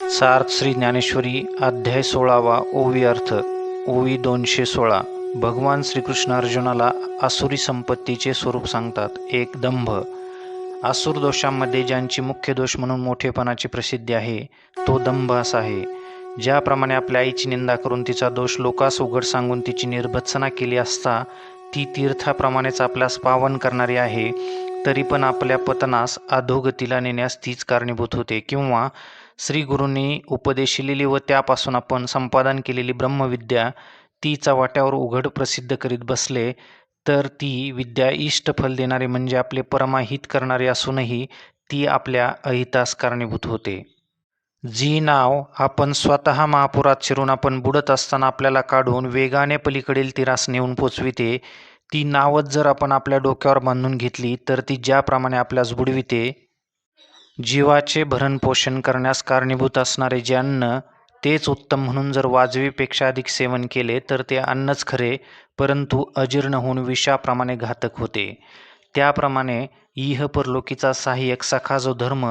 सार्थ श्री ज्ञानेश्वरी अध्याय सोळावा ओवी अर्थ ओवी दोनशे सोळा. भगवान श्रीकृष्ण अर्जुनाला आसुरी संपत्तीचे स्वरूप सांगतात एक दंभ. आसुर दोषांमध्ये ज्यांची मुख्य दोष म्हणून मोठेपणाची प्रसिद्धी आहे तो दंभ असा आहे. ज्याप्रमाणे आपल्या आईची निंदा करून तिचा दोष लोकास उघड सांगून तिची निर्भत्सना केली असता ती तीर्थाप्रमाणेच आपल्यास पावन करणारी आहे तरी पण आपल्या पतनास अधोगतीला नेण्यास तीच कारणीभूत होते किंवा श्री गुरूंनी उपदेशिलेली व त्यापासून आपण संपादन केलेली ब्रह्मविद्या तीचा वाट्यावर उघड प्रसिद्ध करीत बसले तर ती विद्या इष्टफल देणारी म्हणजे आपले परमाहित करणारी असूनही ती आपल्या अहितास कारणीभूत होते. जी नाव आपण स्वतः महापुरात शिरून आपण बुडत असताना आपल्याला काढून वेगाने पलीकडील तिरास नेऊन पोचविते ती नावच जर आपण आपल्या डोक्यावर बांधून घेतली तर ती ज्याप्रमाणे आपल्यास बुडविते जीवाचे भरणपोषण करण्यास कारणीभूत असणारे जे अन्न तेच उत्तम म्हणून जर वाजवीपेक्षा अधिक सेवन केले तर ते अन्नच खरे परंतु अजीर्ण होऊन विषाप्रमाणे घातक होते. त्याप्रमाणे इह परलोकीचा सहाय्यक सखा जो धर्म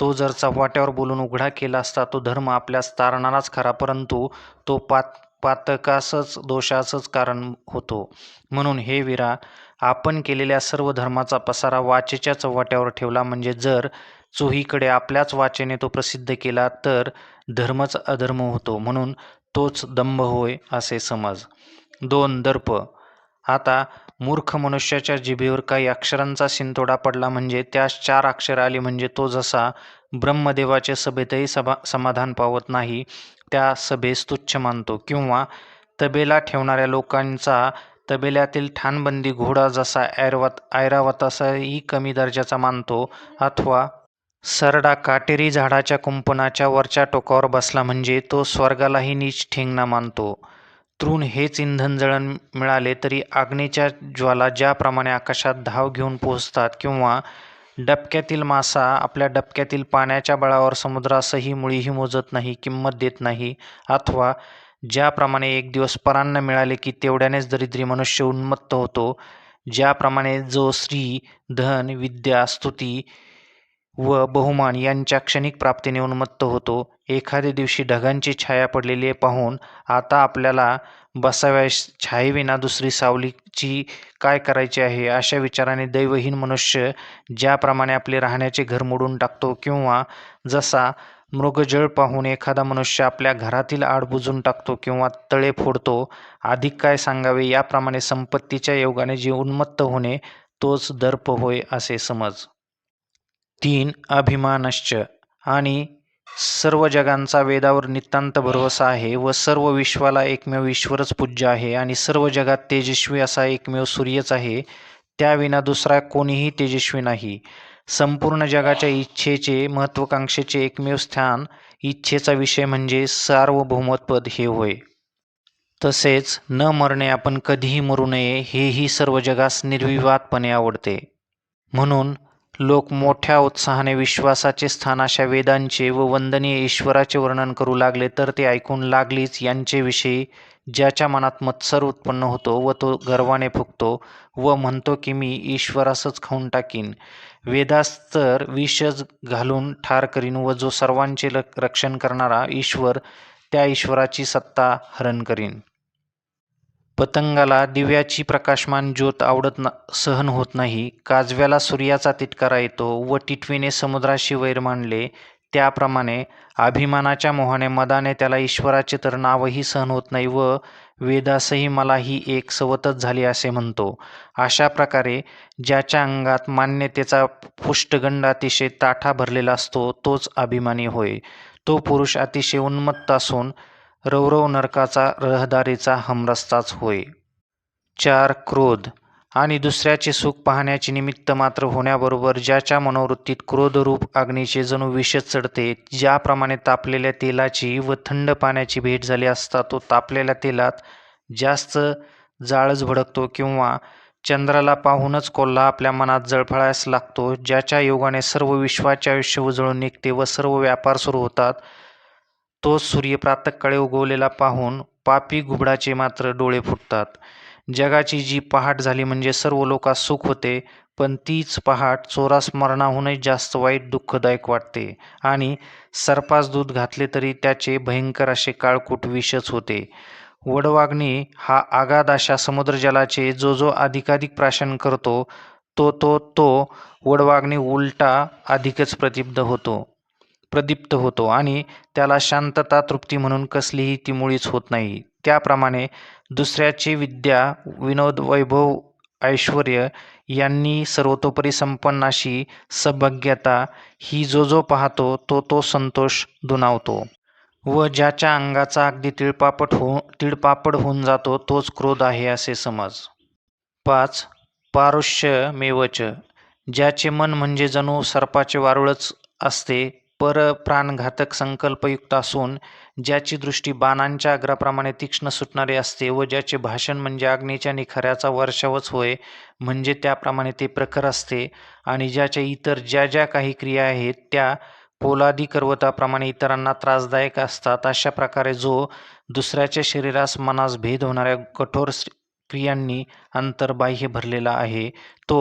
तो जर चव्हाट्यावर बोलून उघडा केला असता तो धर्म आपल्यास तारणाराच खरा परंतु तो पात पातकासच दोषाचंच कारण होतो. म्हणून हे वीरा आपण केलेल्या सर्व धर्माचा पसारा वाचेच्या चव्हाट्यावर ठेवला म्हणजे जर चोहीकडे आपल्याच वाचेने तो प्रसिद्ध केला तर धर्मच अधर्म होतो म्हणून तोच दंभ होय असे समज. दोन दर्प. आता मूर्ख मनुष्याच्या जिभेवर काही अक्षरांचा शिंतोडा पडला म्हणजे त्यास चार अक्षर आली म्हणजे तो जसा ब्रह्मदेवाच्या सभेतही सभा समाधान पावत नाही त्या सभेस तुच्छ मानतो. किंवा तबेला ठेवणाऱ्या लोकांचा तबेल्यातील ठाणबंदी घोडा जसा ऐरावत ऐरावतासाही कमी दर्जाचा मानतो अथवा सरडा काटेरी झाडाच्या कुंपणाच्या वरच्या टोकावर बसला म्हणजे तो स्वर्गालाही नीच ठेंगणा मानतो. तृण हेच इंधन जळण मिळाले तरी आग्नेच्या ज्वाला ज्याप्रमाणे आकाशात धाव घेऊन पोहोचतात किंवा डबक्यातील मासा आपल्या डबक्यातील पाण्याच्या बळावर समुद्रासही मुळीही मोजत नाही किंमत देत नाही अथवा ज्याप्रमाणे एक दिवस परांना मिळाले की तेवढ्यानेच दरिद्री मनुष्य उन्मत्त होतो ज्याप्रमाणे जो स्त्री धन विद्या स्तुती व बहुमान यांच्या क्षणिक प्राप्तीने उन्मत्त होतो. एखाद्या दिवशी ढगांची छाया पडलेली पाहून आता आपल्याला बसाव्यास छायेविना दुसरी सावलीची काय करायची आहे? अशा विचाराने दैवहीन मनुष्य ज्याप्रमाणे आपले राहण्याचे घर मोडून टाकतो किंवा जसा मृगजळ पाहून एखादा मनुष्य आपल्या घरातील आड बुजून टाकतो किंवा तळे फोडतो अधिक काय सांगावे याप्रमाणे संपत्तीच्या योगाने जे उन्मत्त होणे तोच दर्प होय असे समज. तीन अभिमानश्च. आणि सर्व जगांचा वेदावर नितांत भरवसा आहे व सर्व विश्वाला एकमेव ईश्वरच पूज्य आहे आणि सर्व जगात तेजस्वी असा एकमेव सूर्यच आहे त्याविना दुसरा कोणीही तेजस्वी नाही. संपूर्ण जगाच्या इच्छेचे महत्त्वाकांक्षेचे एकमेव स्थान इच्छेचा विषय म्हणजे सार्वभौमत्पद हे होय. तसेच न मरणे आपण कधीही मरू नये हेही सर्व जगास निर्विवादपणे आवडते. म्हणून लोक मोठ्या उत्साहाने विश्वासाचे स्थान अशा वेदांचे व वंदनीय ईश्वराचे वर्णन करू लागले तर ते ऐकून लागलीच यांचेविषयी ज्याच्या मनात मत्सर उत्पन्न होतो व तो गर्वाने फुगतो व म्हणतो की मी ईश्वरासच खाऊन टाकीन. वेदास तर विषच घालून ठार करीन व जो सर्वांचे रक्षण करणारा ईश्वर त्या ईश्वराची सत्ता हरण करीन. पतंगाला दिव्याची प्रकाशमान ज्योत आवडत ना सहन होत नाही. काजव्याला सूर्याचा तिटकारा येतो व टिटवीने समुद्राशी वैर मांडले. त्याप्रमाणे अभिमानाच्या मोहाने मदाने त्याला ईश्वराचे तर नावही सहन होत नाही व वेदासही मला ही एक सवतच झाली असे म्हणतो. अशा प्रकारे ज्याच्या अंगात मान्यतेचा पुष्टगंड अतिशय ताठा भरलेला असतो तोच अभिमानी होय. तो पुरुष अतिशय उन्मत्त असून रौरव नरकाचा रहदारीचा हमरस्ताच होय. चार क्रोध आणि दुसऱ्याचे सुख पाहण्याचे निमित्त मात्र होण्याबरोबर ज्याच्या मनोवृत्तीत क्रोधरूप अग्नीचे जणू विषच चढते ज्याप्रमाणे तापलेल्या तेलाची व थंड पाण्याची भेट झाली असता तो तापलेल्या तेलात जास्त जाळच भडकतो किंवा चंद्राला पाहूनच कोल्हा आपल्या मनात जळफळायस लागतो ज्याच्या योगाने सर्व विश्वाचे आयुष्य उजळून निघते व सर्व व्यापार सुरू होतात. तो सूर्य प्रातःकाळी उगवलेला पाहून पापी घुबडाचे मात्र डोळे फुटतात. जगाची जी पहाट झाली म्हणजे सर्व लोकांस सुख होते पण तीच पहाट चोरास मरणाहूनही जास्त वाईट दुःखदायक वाटते. आणि सर्पास दूध घातले तरी त्याचे भयंकर असे काळकूट विषच होते. वडवाग्नी हा आगाद अशा समुद्रजलाचे जो जो अधिकाधिक प्राशन करतो तो तो तो वडवाग्नी उलटा अधिकच प्रतिब्ध होतो. प्रदीप्त होतो आणि त्याला शांतता तृप्ती म्हणून कसलीही ती मुळीच होत नाही. त्याप्रमाणे दुसऱ्याची विद्या विनोद वैभव ऐश्वर यांनी सर्वतोपरी संपन्नाशी ही जो जो पाहतो तो तो संतोष दुनावतो व ज्याच्या अंगाचा अगदी तिळपापट हो तिळपापड होऊन जातो तोच क्रोध आहे असे समज. पाच पारुष्य मेवच ज्याचे मन म्हणजे जणू सर्पाचे वारुळच असते पर प्राणघातक संकल्पयुक्त असून ज्याची दृष्टी बाणांच्या अग्राप्रमाणे तीक्ष्ण सुटणारी असते व ज्याचे भाषण म्हणजे अग्नीच्या निखाऱ्याचा वर्षावच होय म्हणजे त्याप्रमाणे ते प्रखर असते आणि ज्याच्या इतर ज्या ज्या काही क्रिया आहेत त्या पोलादी पर्वताप्रमाणे इतरांना त्रासदायक असतात. अशा प्रकारे जो दुसऱ्याच्या शरीरास मनास भेद होणाऱ्या कठोर क्रियांनी अंतर्बाह्य भरलेला आहे तो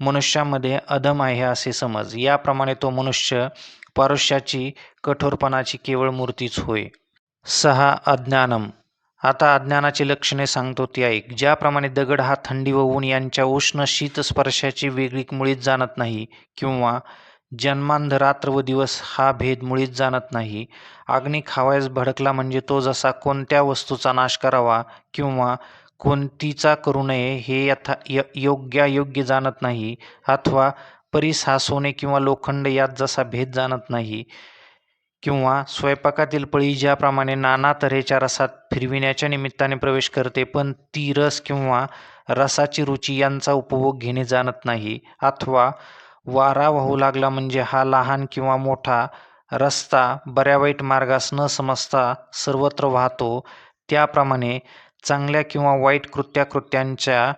मनुष्यामध्ये अधम आहे असे समज. याप्रमाणे तो मनुष्य पारुष्याची कठोरपणाची केवळ मूर्तीच होय. सहा अज्ञानम. आता अज्ञानाची लक्षणे सांगतो ती ऐक. ज्याप्रमाणे दगड हा थंडी व ऊन यांच्या उष्ण शीत स्पर्शाची वेगळी मुळीच जाणत नाही किंवा जन्मांध रात्र व दिवस हा भेद मुळीच जाणत नाही. अग्नी खावायस भडकला म्हणजे तो जसा कोणत्या वस्तूचा नाश करावा किंवा कोणतीचा करू नये हे यथा य योग्यायोग्य जाणत नाही अथवा परीस हा सोने किंवा लोखंड यात जसा भेद जाणत नाही किंवा स्वयंपाकातील पळी ज्याप्रमाणे नाना तऱ्हेच्या रसात फिरविण्याच्या निमित्ताने प्रवेश करते पण ती रस किंवा रसाची रुची यांचा उपभोग घेणे जाणत नाही. अथवा वारा वाहू लागला म्हणजे हा लहान किंवा मोठा रस्ता बऱ्या वाईट मार्गास न समजता सर्वत्र वाहतो त्याप्रमाणे चांगल्या किंवा वाईट कृत्याकृत्यांच्या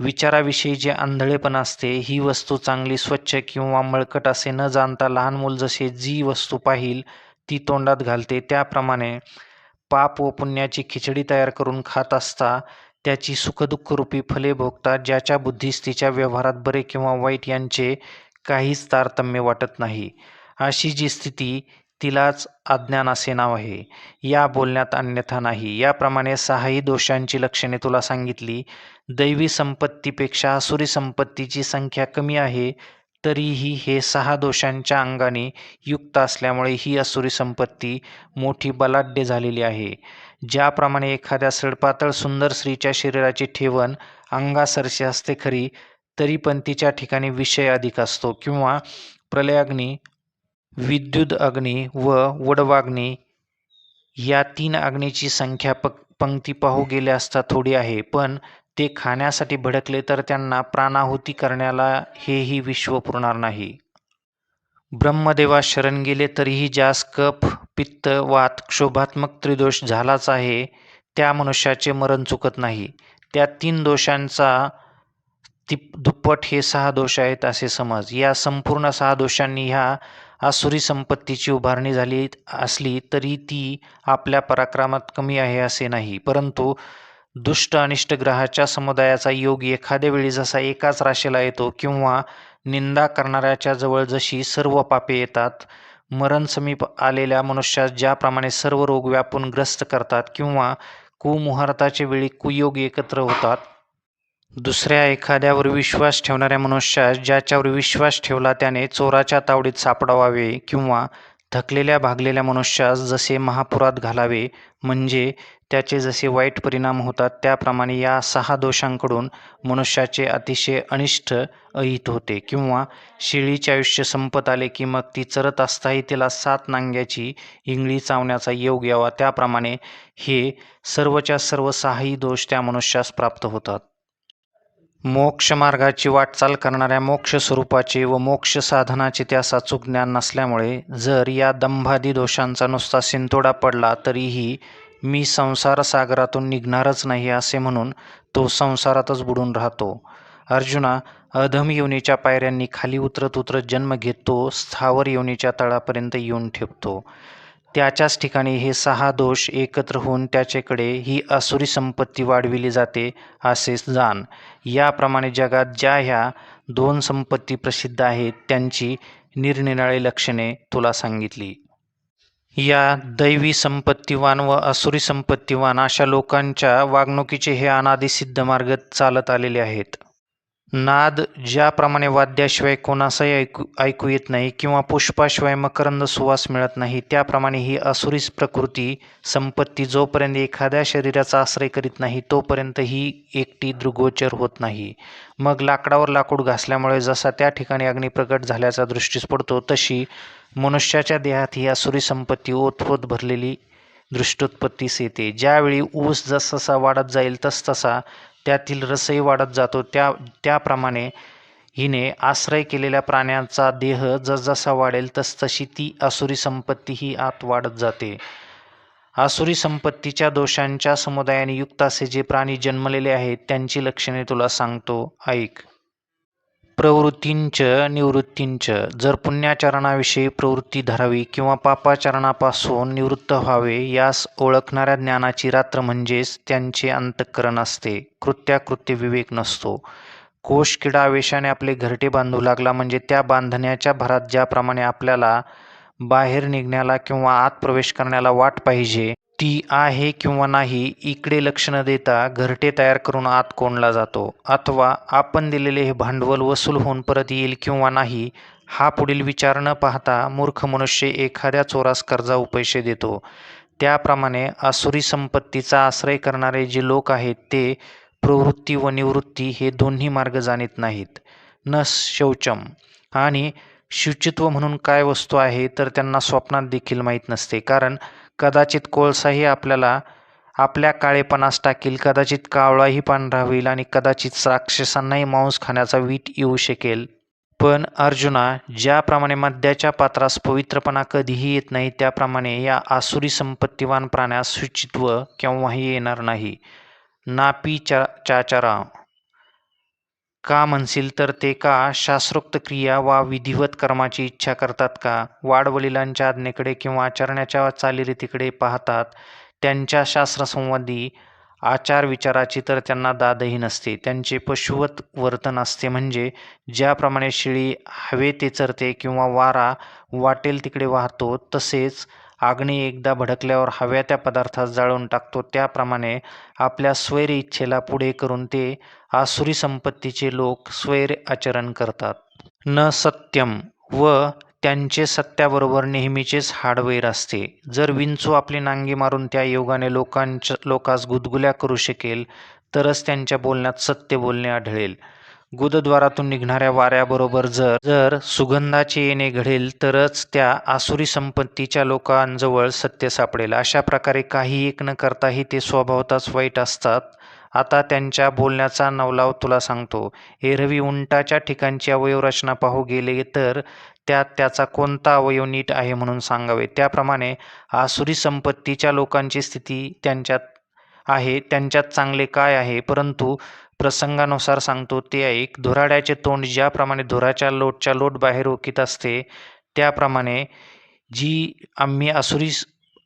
विचाराविषयी जे आंधळेपण असते ही वस्तू चांगली स्वच्छ किंवा मळकट असे न जाणता लहान मूल जसे जी वस्तू पाहिल ती तोंडात घालते. त्याप्रमाणे पाप व पुण्याची खिचडी तयार करून खात असता त्याची सुखदुःखरूपी फले भोगतात ज्याच्या बुद्धीस तिच्या व्यवहारात बरे किंवा वाईट यांचे काहीच तारतम्य वाटत नाही. अशी जी स्थिती तिलाच अज्ञान असे नाव आहे. या बोलण्यात अन्यथा नाही. याप्रमाणे सहाही दोषांची लक्षणे तुला सांगितली. दैवी संपत्तीपेक्षा असुरी संपत्तीची संख्या कमी आहे तरीही हे सहा दोषांच्या अंगाने युक्त असल्यामुळे ही असुरी संपत्ती मोठी बलाढ्य झालेली आहे. ज्याप्रमाणे एखाद्या सडपातळ सुंदर स्त्रीच्या शरीराची ठेवण अंगासरशी असते खरी तरी पण तिच्या ठिकाणी विषय अधिक असतो किंवा प्रलयाग्नी विद्युत अग्नी व वडवाग्नी या तीन अग्नीची संख्या प पंक्ती पाहू गेले असता थोडी आहे पण ते खाण्यासाठी भडकले तर त्यांना प्राणाहुती करण्याला हेही विश्व पुरणार नाही. ब्रह्मदेवा शरण गेले तरीही ज्यास कफ पित्त वात क्षोभात्मक त्रिदोष झालाच आहे त्या मनुष्याचे मरण चुकत नाही. त्या तीन दोषांचा ति दुप्पट हे सहा दोष आहेत असे समज. या संपूर्ण सहा दोषांनी ह्या आसुरी संपत्तीची उभारणी झाली असली तरी ती आपल्या पराक्रमात कमी आहे असे नाही. परंतु दुष्ट अनिष्ट ग्रहाच्या समुदायाचा योग एखाद्या वेळी जसा एकाच राशीला येतो किंवा निंदा करणाऱ्याच्या जवळ जशी सर्व पापे येतात मरण समीप आलेल्या मनुष्यास ज्याप्रमाणे सर्व रोग व्यापून ग्रस्त करतात किंवा कुमुहूर्ताच्या वेळी कुयोग एकत्र होतात दुसऱ्या एखाद्यावर विश्वास ठेवणाऱ्या मनुष्यास ज्याच्यावर विश्वास ठेवला त्याने चोराच्या तावडीत सापडावावे किंवा थकलेल्या भागलेल्या मनुष्यास जसे महापुरात घालावे म्हणजे त्याचे जसे वाईट परिणाम होतात त्याप्रमाणे या सहा दोषांकडून मनुष्याचे अतिशय अनिष्ट अहित होते किंवा शेळीचे आयुष्य संपत आले की मग ती चरत असताही तिला सात नांग्याची इंगळी चावण्याचा योग यावा. त्याप्रमाणे हे सर्वच्या सर्व सहाही दोष त्या मनुष्यास प्राप्त होतात. मोक्षमार्गाची वाटचाल करणाऱ्या मोक्ष स्वरूपाचे व मोक्ष साधनाचे त्या अचूक ज्ञान नसल्यामुळे जर या दंभादी दोषांचा नुसता सिंतोडा पडला तरीही मी संसारसागरातून निघणारच नाही असे म्हणून तो संसारातच बुडून राहतो. अर्जुना अधम योनीच्या पायऱ्यांनी खाली उतरत उतरत जन्म घेतो स्थावर योनीच्या तळापर्यंत येऊन ठेपतो. त्याच्याच ठिकाणी हे सहा दोष एकत्र होऊन त्याच्याकडे ही असुरी संपत्ती वाढविली जाते असे जाण. याप्रमाणे जगात ज्या ह्या दोन संपत्ती प्रसिद्ध आहेत त्यांची निरनिराळी लक्षणे तुला सांगितली. या दैवी संपत्तीवान व असुरी संपत्तीवान अशा लोकांच्या वागणुकीचे हे अनादिसिद्ध मार्ग चालत आलेले आहेत. नाद ज्याप्रमाणे वाद्याशिवाय कोणासही ऐकू ऐकू येत नाही किंवा पुष्पाशिवाय मकरंद सुवास मिळत नाही त्याप्रमाणे ही असुरीस प्रकृती संपत्ती जोपर्यंत एखाद्या शरीराचा आश्रय करीत नाही तोपर्यंत ही एकटी दृगोचर होत नाही. मग लाकडावर लाकूड घासल्यामुळे जसा त्या ठिकाणी अग्नी प्रकट झाल्याचा दृष्टीस पडतो तशी मनुष्याच्या देहात ही असुरी संपत्ती ओतपोत भरलेली दृष्टोत्पत्तीस येते. ज्यावेळी ऊस जसजसा वाढत जाईल तसतसा त्यातील रसही वाढत जातो. त्या त्याप्रमाणे हिने आश्रय केलेल्या प्राण्यांचा देह जसजसा वाढेल तसतशी ती असुरी संपत्ती ही आत वाढत जाते. आसुरी संपत्तीच्या दोषांच्या समुदायाने युक्त असे जे प्राणी जन्मलेले आहेत त्यांची लक्षणे तुला सांगतो. ऐक. प्रवृत्तींच निवृत्तींच. जर पुण्याचरणाविषयी प्रवृत्ती धरावी किंवा पापाचरणापासून निवृत्त व्हावे यास ओळखणाऱ्या ज्ञानाची रात्र म्हणजेच त्यांचे अंतःकरण असते. कृत्याकृत्य विवेक नसतो. कोश किडा आवेशाने आपले घरटे बांधू लागला म्हणजे त्या बांधण्याच्या भरात ज्याप्रमाणे आपल्याला बाहेर निघण्याला किंवा आत प्रवेश करण्याला वाट पाहिजे ती आहे किंवा नाही इकडे लक्ष न देता घरटे तयार करून आत कोंडला जातो. अथवा आपण दिलेले हे भांडवल वसूल होऊन परत येईल किंवा नाही हा पुढील विचार न पाहता मूर्ख मनुष्य एखाद्या चोरास कर्जा पैसे देतो. त्याप्रमाणे आसुरी संपत्तीचा आश्रय करणारे जे लोक आहेत ते प्रवृत्ती व निवृत्ती हे दोन्ही मार्ग जाणीत नाहीत. न शौचम. आणि शुचित्व म्हणून काय वस्तू आहे तर त्यांना स्वप्नात देखील माहीत नसते. कारण कदाचित कोळसाही आपल्याला आपल्या काळेपणास टाकील कदाचित कावळाही पांढरा होईल आणि कदाचित राक्षसांनाही मांस खाण्याचा वीट येऊ शकेल. पण अर्जुना ज्याप्रमाणे मद्याच्या पात्रास पवित्रपणा कधीही येत नाही त्याप्रमाणे या आसुरी संपत्तीवान प्राण्यास शुचित्व केव्हाही येणार नाही. नापी चा चाचारा का म्हणशील तर ते का शास्त्रोक्त क्रिया वा विधिवत कर्माची इच्छा करतात का? वाडवडिलांच्या आज्ञेकडे किंवा आचरण्याच्या चालीरीतीकडे पाहतात त्यांच्या शास्त्रसंवादी आचार विचाराची तर त्यांना दादही नसते. त्यांचे पशुवत वर्तन असते म्हणजे ज्याप्रमाणे शिळी हवे ते चरते किंवा वारा वाटेल तिकडे वाहतो तसेच आग्नी एकदा भडकल्यावर हव्या त्या पदार्थात जाळून टाकतो. त्याप्रमाणे आपल्या स्वैर इच्छेला पुढे करून ते आसुरी संपत्तीचे लोक स्वैर आचरण करतात. न सत्यम व त्यांचे सत्याबरोबर नेहमीचेच हाडवैर असते. जर विंचू आपली नांगी मारून त्या योगाने लोकांच्या लोकास गुदगुल्या करू शकेल तरच त्यांच्या बोलण्यात सत्य बोलणे आढळेल. गुदद्वारातून निघणाऱ्या वाऱ्याबरोबर जर जर सुगंधाचे येणे घडेल तरच त्या आसुरी संपत्तीच्या लोकांजवळ सत्य सापडेल. अशा प्रकारे काही एक न करताही ते स्वभावताच वाईट असतात. आता त्यांच्या बोलण्याचा नवलाव तुला सांगतो. एरवी उंटाच्या ठिकाणची अवयवरचना पाहू गेले तर त्यात त्याचा कोणता अवयव नीट आहे म्हणून सांगावे. त्याप्रमाणे आसुरी संपत्तीच्या लोकांची स्थिती त्यांच्यात आहे त्यांच्यात चांगले काय आहे? परंतु प्रसंगानुसार सांगतो ते ऐक धुराड्याचे तोंड ज्याप्रमाणे धुराच्या लोटच्या लोट बाहेर ओकीत असते त्याप्रमाणे जी आम्ही आसुरी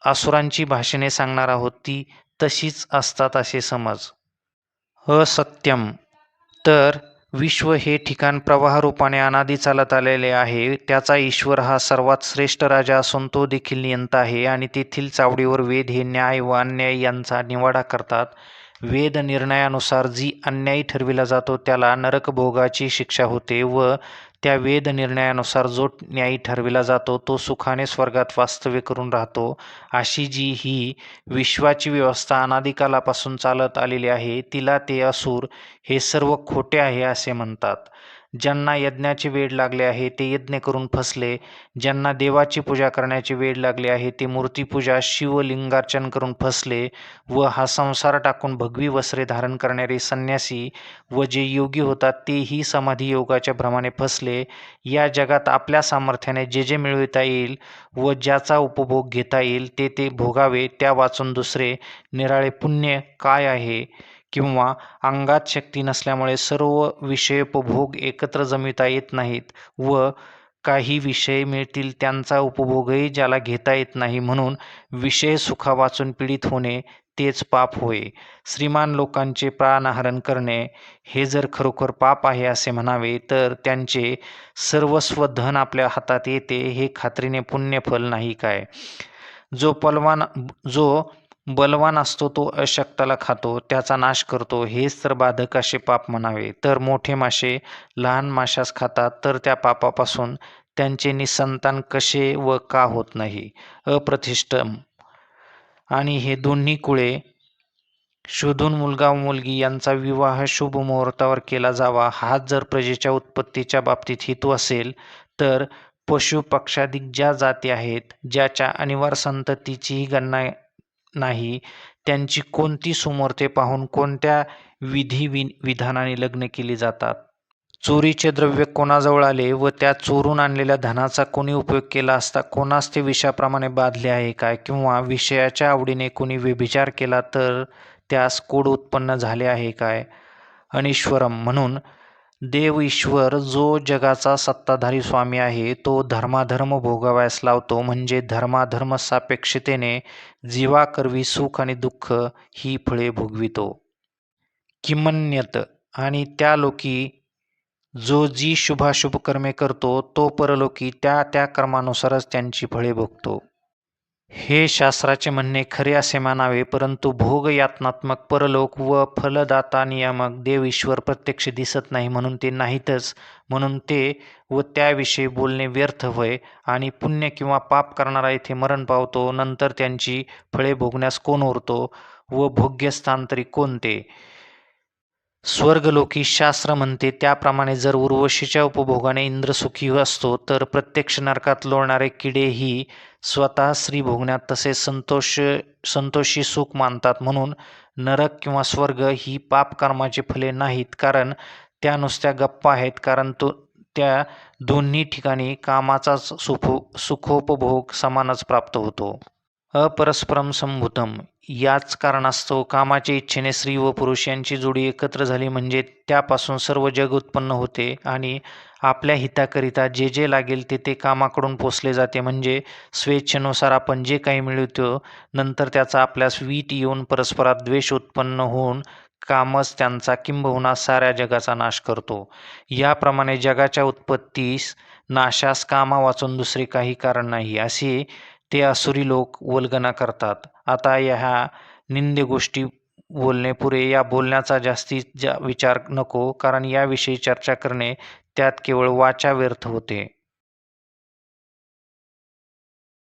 आसुरांची भाषेने सांगणार आहोत ती तशीच असतात असे समज. असत्यम. तर विश्व हे ठिकाण प्रवाहरूपाने अनादी चालत आलेले आहे. त्याचा ईश्वर हा सर्वात श्रेष्ठ राजा असून तो देखील नियंता आहे आणि तेथील चावडीवर वेद हे न्याय व अन्याय यांचा निवाडा करतात. वेद निर्णयानुसार जी अन्यायी ठरविला जातो त्याला नरकभोगाची शिक्षा होते व त्या वेद निर्णयानुसार जो न्यायी ठरविला जातो तो सुखाने स्वर्गात वास्तव्य करून राहतो. अशी जी ही विश्वाची व्यवस्था अनादिकालापासून चालत आलेली आहे तिला ते असुर हे सर्व खोटे आहे असे म्हणतात. ज्यांना यज्ञाचे वेड लागले आहे ते यज्ञ करून फसले. ज्यांना देवाची पूजा करण्याची वेड लागले आहे ते मूर्तीपूजा शिवलिंगार्चन करून फसले व हा संसार टाकून भगवी वस्त्रे धारण करणारे संन्यासी व जे योगी होतात तेही समाधी योगाच्या भ्रमाने फसले. या जगात आपल्या सामर्थ्याने जे जे मिळविता येईल व ज्याचा उपभोग घेता येईल ते ते भोगावे त्या वाचून दुसरे निराळे पुण्य काय आहे? किंवा अंगात शक्ती नसल्यामुळे सर्व विषयोपभोग एकत्र जमिता येत नाहीत व काही विषय मिळतील त्यांचा उपभोगही ज्याला घेता येत नाही म्हणून विषय सुखा वाचून पीडित होणे तेच पाप होय. श्रीमान लोकांचे प्राणहरण करणे हे जर खरोखर पाप आहे असे म्हणावे तर त्यांचे सर्वस्व धन आपल्या हातात येते हे खात्रीने पुण्यफल नाही काय? जो पलवान जो बलवान असतो तो अशक्ताला खातो त्याचा नाश करतो. हेच तर बाधक असे पाप म्हणावे. तर मोठे मासे लहान माशास खातात तर त्या पापापासून त्यांचे निसंतान कसे व का होत नाही? अप्रतिष्ठम. आणि हे दोन्ही कुळे शोधून मुलगा व मुलगी यांचा विवाह शुभ मुहूर्तावर केला जावा. हाच जर प्रजेच्या उत्पत्तीच्या बाबतीत हेतू असेल तर पशु पक्षाधिक ज्या जाती आहेत ज्याच्या अनिवार्य संततीचीही गणना नाही. त्यांची कोणती सुमूर्ते पाहून कोणत्या विधी वि विधानाने लग्न केली जातात? चोरीचे द्रव्य कोणाजवळ आले व त्या चोरून आणलेल्या धनाचा कोणी उपयोग केला असता? कोणास ते विषाप्रमाणे बाधले आहे काय? किंवा विषयाच्या आवडीने कोणी व्यभिचार केला तर त्यास कोड उत्पन्न झाले आहे काय? अनिश्वरम म्हणून देव ईश्वर जो जगाचा सत्ताधारी स्वामी आहे तो धर्माधर्म भोगावयास लावतो. म्हणजे धर्माधर्म सापेक्षतेने जीवाकरवी सुख आणि दुःख ही फळे भोगवितो. किमन्यत. आणि त्या लोकी जो जी शुभाशुभ कर्मे करतो तो परलोकी त्या त्या कर्मानुसारच त्यांची फळे भोगतो. हे शास्त्राचे म्हणणे खरे असे मानावे परंतु भोग यातनात्मक परलोक व फलदाता नियामक देव ईश्वर प्रत्यक्ष दिसत नाही म्हणून ते नाहीतच. म्हणून ते व त्याविषयी बोलणे व्यर्थ होय आणि पुण्य किंवा पाप करणारा येथे मरण पावतो नंतर त्यांची फळे भोगण्यास कोण उरतो व भोग्यस्थान तरी कोणते स्वर्गलोकी शास्त्र म्हणते त्याप्रमाणे जर उर्वशीच्या उपभोगाने इंद्र सुखी असतो तर प्रत्यक्ष नरकात लोळणारे किडेही स्वतः स्त्री भोगण्यात तसेच संतोष संतोषी सुख मानतात म्हणून नरक किंवा स्वर्ग ही पापकर्माची फले नाहीत. कारण त्या नुसत्या गप्पा आहेत. कारण तो त्या दोन्ही ठिकाणी कामाचाच सुखो सुखोपभोग समानच प्राप्त होतो. अपरस्परम संभूतम. याच कारणास्तव कामाच्या इच्छेने स्त्री व पुरुष यांची जोडी एकत्र झाली म्हणजे त्यापासून सर्व जग उत्पन्न होते आणि आपल्या हिताकरिता जे जे लागेल ते ते कामाकडून पोचले जाते. म्हणजे स्वेच्छेनुसार आपण जे काही मिळवतो नंतर त्याचा आपल्यास वीट येऊन परस्परात द्वेष उत्पन्न होऊन कामच त्यांचा किंबहुना साऱ्या जगाचा नाश करतो. याप्रमाणे जगाच्या उत्पत्तीस नाशास कामा वाचून दुसरे काही कारण नाही. असे ते असुरी लोक वल्गना करतात. आता ह्या निंद गोष्टी बोलणे पुरे. या बोलण्याचा जास्तीत जा विचार नको कारण याविषयी चर्चा करणे त्यात केवळ वाचा व्यर्थ होते.